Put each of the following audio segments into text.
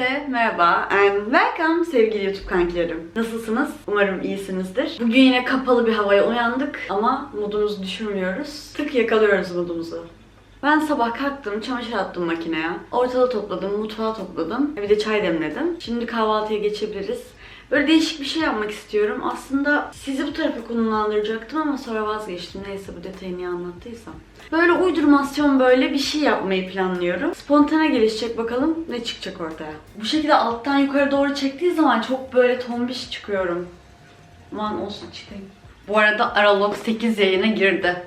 Herkese merhaba and welcome sevgili YouTube kankilerim. Nasılsınız? Umarım iyisinizdir. Bugün yine kapalı bir havaya uyandık ama modumuzu düşürmüyoruz. Tık yakalıyoruz modumuzu. Ben sabah kalktım, çamaşır attım makineye. Ortalığı topladım, mutfağı topladım. Bir de çay demledim. Şimdi kahvaltıya geçebiliriz. Böyle değişik bir şey yapmak istiyorum. Aslında sizi bu tarafa konumlandıracaktım ama sonra vazgeçtim. Neyse bu detayı niye anlattıysam. Böyle uydurmasyon böyle bir şey yapmayı planlıyorum. Spontane gelişecek bakalım ne çıkacak ortaya. Bu şekilde alttan yukarı doğru çektiği zaman çok böyle tombiş çıkıyorum. Aman olsun çıkayım. Bu arada Aralog 8 yayına girdi.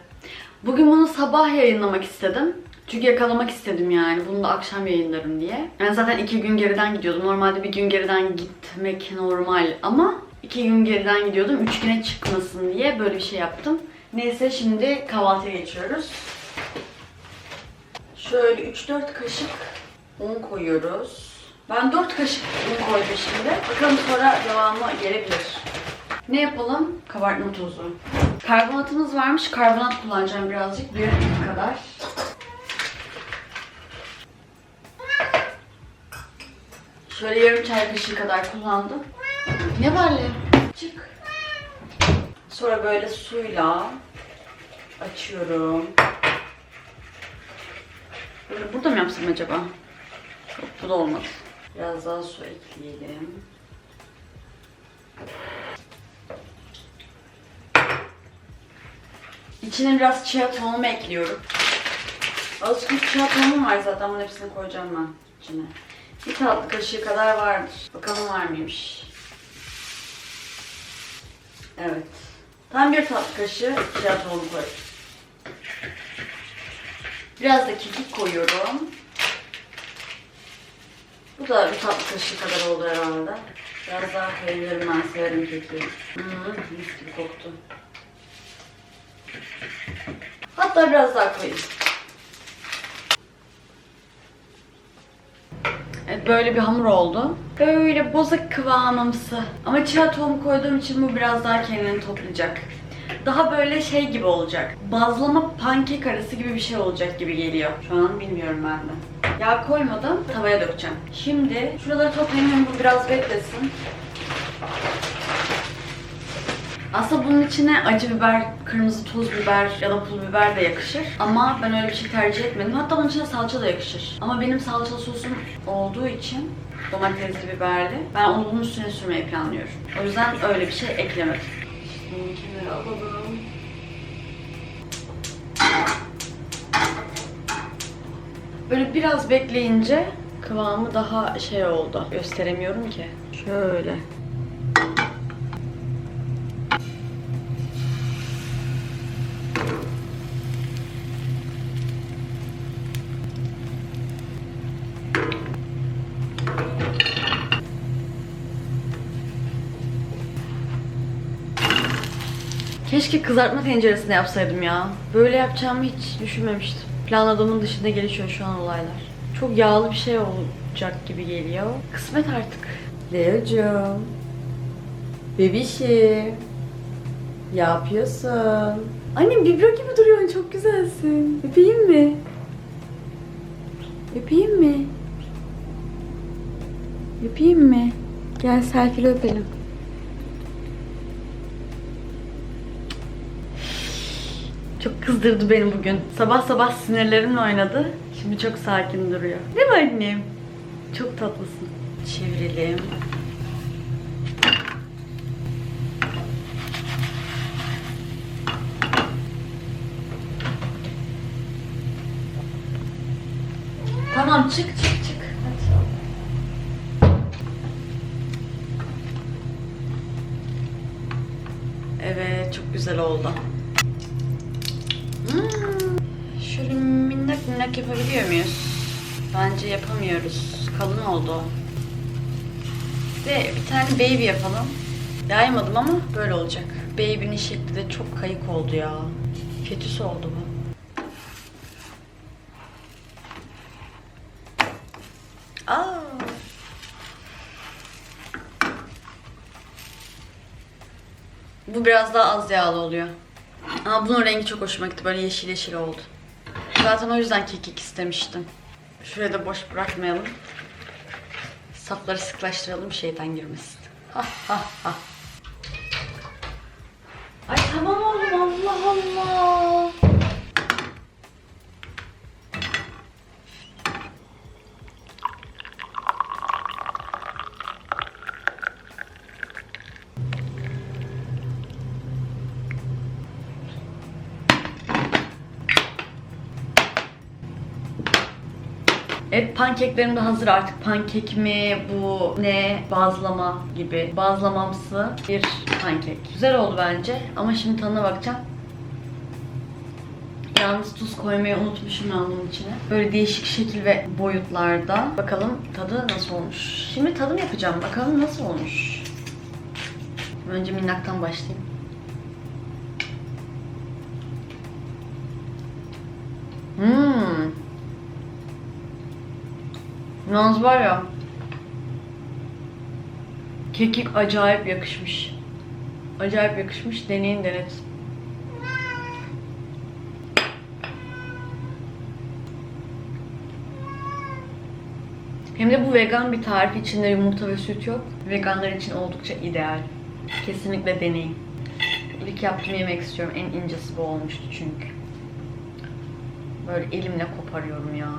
Bugün bunu sabah yayınlamak istedim. Çünkü yakalamak istedim yani. Bunu da akşam yayınlarım diye. Yani zaten iki gün geriden gidiyordum. Normalde bir gün geriden gitmek normal ama iki gün geriden gidiyordum. Üç güne çıkmasın diye böyle bir şey yaptım. Neyse şimdi kahvaltıya geçiyoruz. Şöyle 3-4 kaşık un koyuyoruz. Ben 4 kaşık un koydum şimdi. Bakalım sonra devamı gelebilir. Ne yapalım? Kabartma tozu. Karbonatımız varmış. Karbonat kullanacağım birazcık. Bir kadar. Şöyle yarım çay kaşığı kadar kullandım. Ne var lan? Çık. Sonra böyle suyla açıyorum. Böyle burada mı yapsam acaba? Yok bu da olmadı. Biraz daha su ekleyelim. İçine biraz chia tohumu ekliyorum. Azıcık chia tohumum var zaten bunun hepsini koyacağım ben içine. Bir tatlı kaşığı kadar vardır. Bakalım var mıymış. Evet. Tam bir tatlı kaşığı chia tohumu koy. Biraz da kekik koyuyorum. Bu da bir tatlı kaşığı kadar oldu herhalde. Biraz daha koyabilirim ben severim kekiği. Hmm, mis gibi koktu. Hatta biraz daha koyayım. Evet böyle bir hamur oldu. Böyle bozuk kıvamımsı. Ama chia tohumu koyduğum için bu biraz daha kendini toplayacak. Daha böyle şey gibi olacak. Bazlama pankek arası gibi bir şey olacak gibi geliyor. Şu an bilmiyorum ben de. Yağ koymadım. Tavaya dökeceğim. Şimdi şuraları toplayayım bu biraz beklesin. Aslında bunun içine acı biber, kırmızı toz biber ya da pul biber de yakışır. Ama ben öyle bir şey tercih etmedim. Hatta bunun içine salça da yakışır. Ama benim salçalı sosum olduğu için domatesli, biberli. Ben onu bunun üstüne sürmeyi planlıyorum. O yüzden öyle bir şey eklemedim. Şimdi kenara alalım. Böyle biraz bekleyince kıvamı daha şey oldu. Gösteremiyorum ki. Şöyle. Keşke kızartma tenceresinde yapsaydım ya. Böyle yapacağımı hiç düşünmemiştim. Planladığımın dışında gelişiyor şu an olaylar. Çok yağlı bir şey olacak gibi geliyor. Kısmet artık. Leo'cum. Bebişim. Ne yapıyorsun? Annem biblo gibi duruyorsun. Çok güzelsin. Öpeyim mi? Öpeyim mi? Öpeyim mi? Gel selfie öpelim. Kızdırdı beni bugün. Sabah sabah sinirlerimle oynadı. Şimdi çok sakin duruyor. Değil mi annem? Çok tatlısın. Çevirelim. Tamam çık çık çık. Evet çok güzel oldu. Yapabiliyor muyuz? Bence yapamıyoruz. Kalın oldu. Ve bir tane baby yapalım. Yaymadım ama böyle olacak. Baby'nin şekli de çok kayık oldu ya. Fetüs oldu bu. Aa. Bu biraz daha az yağlı oluyor. Ama bunun rengi çok hoşuma gitti. Böyle yeşil yeşil oldu. Zaten o yüzden kekik istemiştim. Şuraya da boş bırakmayalım. Safları sıklaştıralım şeytan girmesin. Ha ha ha. Ay tamam oğlum Allah Allah. Evet pankeklerim de hazır artık. Pankek mi bu ne bazlama gibi bazlamamsı bir pankek. Güzel oldu bence ama şimdi tadına bakacağım. Yalnız tuz koymayı unutmuşum ben bunun içine. Böyle değişik şekil ve boyutlarda. Bakalım tadı nasıl olmuş. Şimdi tadım yapacağım. Bakalım nasıl olmuş. Önce minnaktan başlayayım. Mmm. Yalnız var ya. Kekik acayip yakışmış. Acayip yakışmış. Deneyin denet. Hem de bu vegan bir tarif. içinde yumurta ve süt yok. Veganlar için oldukça ideal. Kesinlikle deneyin. İlk yaptığım yemek istiyorum. En incesi bu olmuştu çünkü. Böyle elimle koparıyorum ya.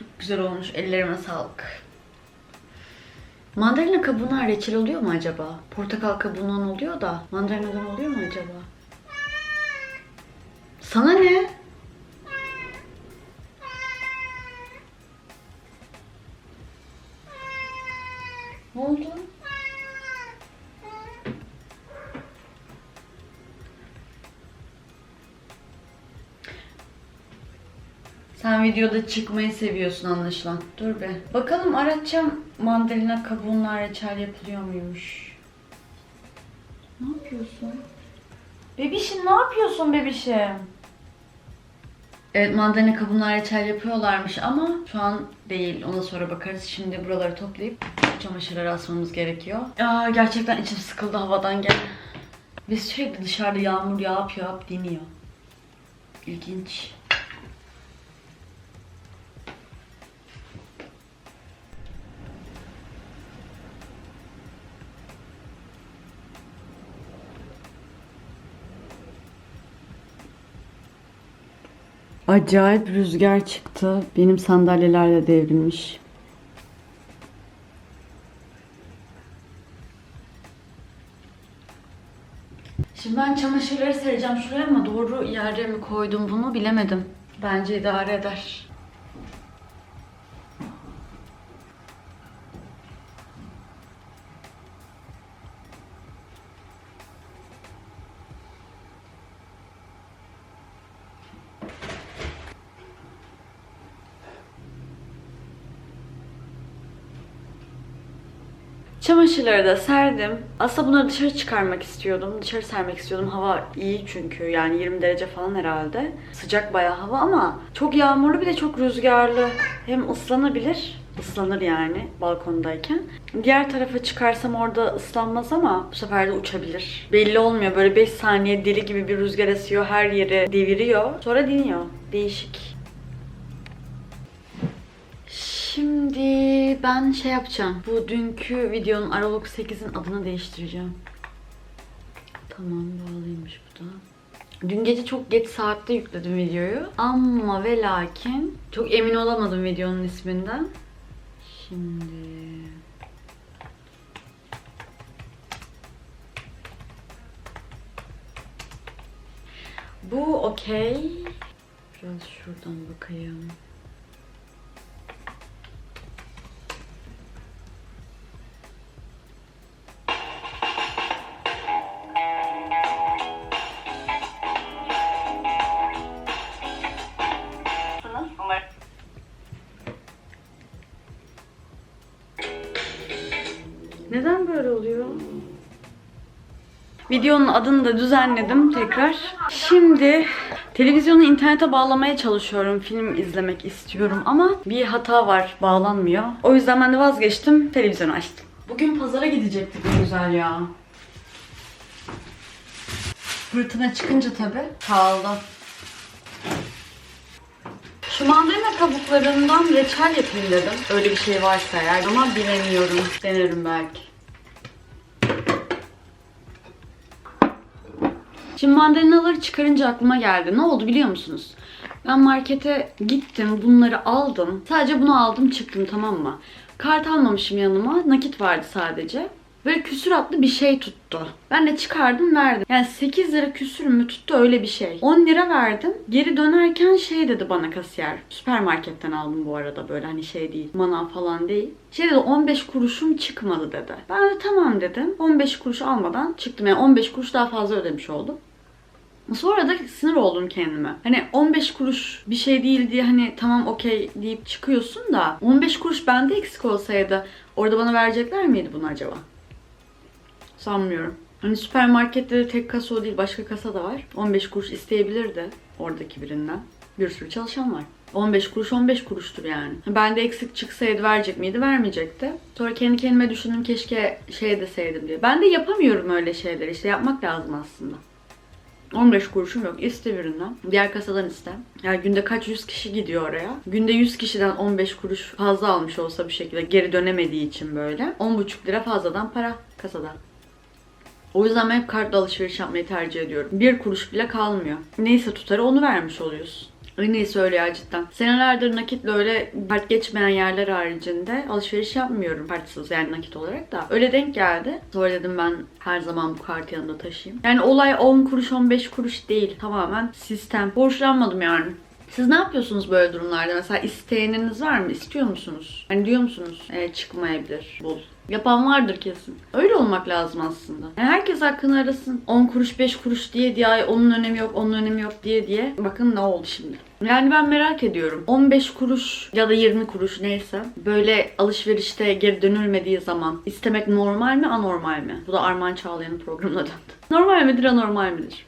Çok güzel olmuş. Ellerime sağlık. Mandalina kabuğundan reçel oluyor mu acaba? Portakal kabuğundan oluyor da mandalinadan oluyor mu acaba? Sana? Ne videoda çıkmayı seviyorsun anlaşılan. Dur be. Bakalım aratacağım mandalina kabuğundan reçel yapılıyor muymuş? Ne yapıyorsun? Bebişim ne yapıyorsun bebişim? Evet mandalina kabuğundan reçel yapıyorlarmış ama şu an değil. Ona sonra bakarız. Şimdi buraları toplayıp çamaşırları asmamız gerekiyor. Aa, gerçekten içim sıkıldı havadan gel. Ve sürekli dışarıda yağmur yağıp yağıp diniyor. İlginç. Acayip rüzgar çıktı. Benim sandalyeler de devrilmiş. Şimdi ben çamaşırları sereceğim şuraya ama doğru yere mi koydum bunu bilemedim. Bence idare eder. Çamaşırları da serdim. Aslında bunları dışarı çıkarmak istiyordum. Dışarı sermek istiyordum. Hava iyi çünkü yani 20 derece falan herhalde. Sıcak bayağı hava ama çok yağmurlu bir de çok rüzgarlı. Hem ıslanabilir. Islanır yani balkondayken. Diğer tarafa çıkarsam orada ıslanmaz ama bu sefer de uçabilir. Belli olmuyor. Böyle 5 saniye deli gibi bir rüzgar esiyor. Her yeri deviriyor. Sonra diniyor. Değişik. Şimdi ben şey yapacağım. Bu dünkü videonun Aralık 8'in adını değiştireceğim. Tamam bağlıymış bu da. Dün gece çok geç saatte yükledim videoyu. Ama ve lakin çok emin olamadım videonun isminden. Şimdi... Bu okey. Biraz şuradan bakayım. Videonun adını da düzenledim tekrar. Şimdi televizyonu internete bağlamaya çalışıyorum. Film izlemek istiyorum ama bir hata var. Bağlanmıyor. O yüzden ben de vazgeçtim. Televizyonu açtım. Bugün pazara gidecektik ne güzel ya. Fırtına çıkınca tabii kaldı. Şu mandalina kabuklarından reçel yapayım dedim. Öyle bir şey varsa eğer ama bilemiyorum. Denerim belki. Şimdi mandalinaları çıkarınca aklıma geldi. Ne oldu biliyor musunuz? Ben markete gittim, bunları aldım. Sadece bunu aldım çıktım tamam mı? Kart almamışım yanıma. Nakit vardı sadece. Böyle küsuratlı bir şey tuttu. Ben de çıkardım verdim. Yani 8 lira küsür mü tuttu öyle bir şey. 10 lira verdim. Geri dönerken şey dedi bana kasiyer. Süpermarketten aldım bu arada böyle hani şey değil. Manav falan değil. Şey dedi 15 kuruşum çıkmadı dedi. Ben de tamam dedim. 15 kuruş almadan çıktım. Yani 15 kuruş daha fazla ödemiş oldum. Sonra da sinir oldum kendime. Hani 15 kuruş bir şey değil diye hani tamam okey deyip çıkıyorsun da 15 kuruş bende eksik olsaydı orada bana verecekler miydi bunu acaba? Sanmıyorum. Hani süpermarkette de tek kasa o değil başka kasa da var. 15 kuruş isteyebilirdi oradaki birinden. Bir sürü çalışan var. 15 kuruş 15 kuruştur yani. Bende eksik çıksaydı verecek miydi? Vermeyecekti. Sonra kendi kendime düşündüm keşke şey deseydim diye. Ben de yapamıyorum öyle şeyleri. İşte yapmak lazım aslında. 15 kuruşum yok. İste birinden. Diğer kasadan iste. Yani günde kaç yüz kişi gidiyor oraya. Günde 100 kişiden 15 kuruş fazla almış olsa bir şekilde geri dönemediği için böyle. 10,5 lira fazladan para kasada. O yüzden ben hep kartla alışveriş yapmayı tercih ediyorum. Bir kuruş bile kalmıyor. Neyse tutarı onu vermiş oluyorsun. Ay neyse öyle ya cidden. Senelerdir nakitle öyle kart geçmeyen yerler haricinde alışveriş yapmıyorum kartsız yani nakit olarak da. Öyle denk geldi. Sonra dedim ben her zaman bu kartı yanında taşıyayım. Yani olay 10 kuruş 15 kuruş değil. Tamamen sistem. Borçlanmadım yani. Siz ne yapıyorsunuz böyle durumlarda? Mesela isteyeniniz var mı? İstiyor musunuz? Hani diyor musunuz? E, çıkmayabilir. Bul. Yapan vardır kesin. Öyle olmak lazım aslında. Yani herkes hakkını arasın. 10 kuruş 5 kuruş diye diye onun önemi yok onun önemi yok diye diye. Bakın ne oldu şimdi. Yani ben merak ediyorum. 15 kuruş ya da 20 kuruş neyse böyle alışverişte geri dönülmediği zaman istemek normal mi anormal mi? Bu da Arman Çağlayan'ın programına döndü. Normal midir anormal midir?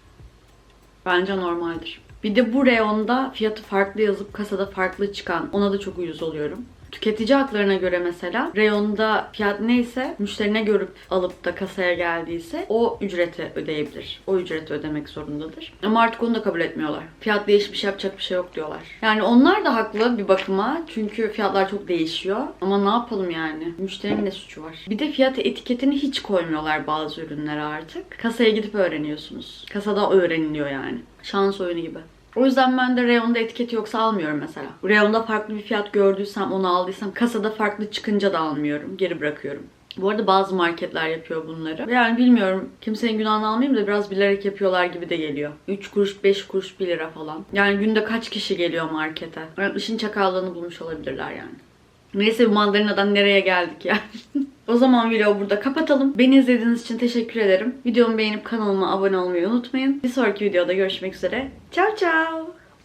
Bence normaldir. Bir de bu reyonda fiyatı farklı yazıp kasada farklı çıkan ona da çok uyuz oluyorum. Tüketici haklarına göre mesela reyonda fiyat neyse müşterine görüp alıp da kasaya geldiyse o ücreti ödeyebilir. O ücreti ödemek zorundadır. Ama artık onu da kabul etmiyorlar. Fiyat değişmiş yapacak bir şey yok diyorlar. Yani onlar da haklı bir bakıma. Çünkü fiyatlar çok değişiyor. Ama ne yapalım yani? Müşterinin ne suçu var? Bir de fiyat etiketini hiç koymuyorlar bazı ürünlere artık. Kasaya gidip öğreniyorsunuz. Kasada öğreniliyor yani. Şans oyunu gibi. O yüzden ben de reyonda etiketi yoksa almıyorum mesela. Reyonda farklı bir fiyat gördüysem onu aldıysam kasada farklı çıkınca da almıyorum. Geri bırakıyorum. Bu arada bazı marketler yapıyor bunları. Yani bilmiyorum kimsenin günahını almayayım da biraz bilerek yapıyorlar gibi de geliyor. 3 kuruş 5 kuruş 1 lira falan. Yani günde kaç kişi geliyor markete? Yani işin çakallığını bulmuş olabilirler yani. Neyse bu mandalinadan nereye geldik ya? o zaman videoyu burada kapatalım. Beni izlediğiniz için teşekkür ederim. Videomu beğenip kanalıma abone olmayı unutmayın. Bir sonraki videoda görüşmek üzere. Ciao ciao.